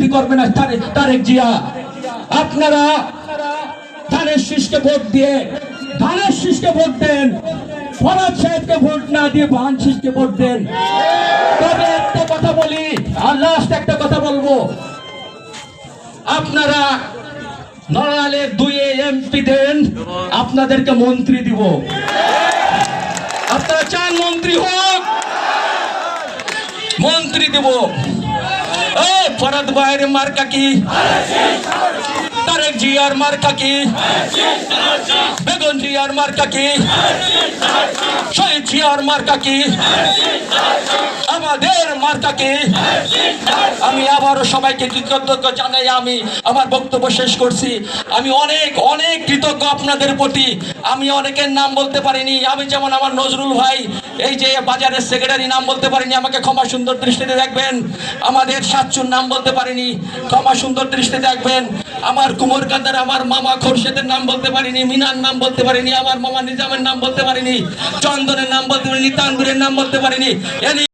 বিক্রি করবে না, তারে- তারেক জিয়া। আপনারা ধানের শীষকে ভোট দিয়ে, ধানের শীষকে ভোট দেন, ফরাদ সাহেবকে ভোট না দিয়ে বাহান শীষকে ভোট দেন। তবে একটা কথা বলি, আর লাস্ট একটা কথা বলব। আপনারা নড়ালের দুই এমপি দেন, আপনাদেরকে মন্ত্রী দিব। আপনারা চান মন্ত্রী হোক, মন্ত্রী দিব। ফরাদ ভাইয়ের মার্কা কি? তারেক জিয়ার মার্কা কি? বেগন জিয়ার মার্কা কি? শহীদ জিয়ার মার্কা কি? আমাদের মার্কা কি? আমি আবারও সবাইকে কৃতজ্ঞ জানাই, আমি আমার বক্তব্য শেষ করছি। আমি অনেক অনেক কৃতজ্ঞ আপনাদের প্রতি। আমি অনেকের নাম বলতে পারিনি। আমি যেমন আমার নজরুল ভাই এই যে বাজারের সেক্রেটারি নাম বলতে পারিনি, আমাকে ক্ষমা সুন্দর দৃষ্টিতে দেখবেন। আমাদের সাতচুর নাম বলতে পারিনি, ক্ষমা সুন্দর দৃষ্টিতে দেখবেন। আমার কুমোর কান্দার আমার মামা খোরশেদের নাম বলতে পারিনি, মিনার নাম বলতে পারিনি, আমার মামা নিজামের নাম বলতে পারিনি, চন্দনের নাম বলতে পারিনি তানবীরের নাম বলতে পারিনি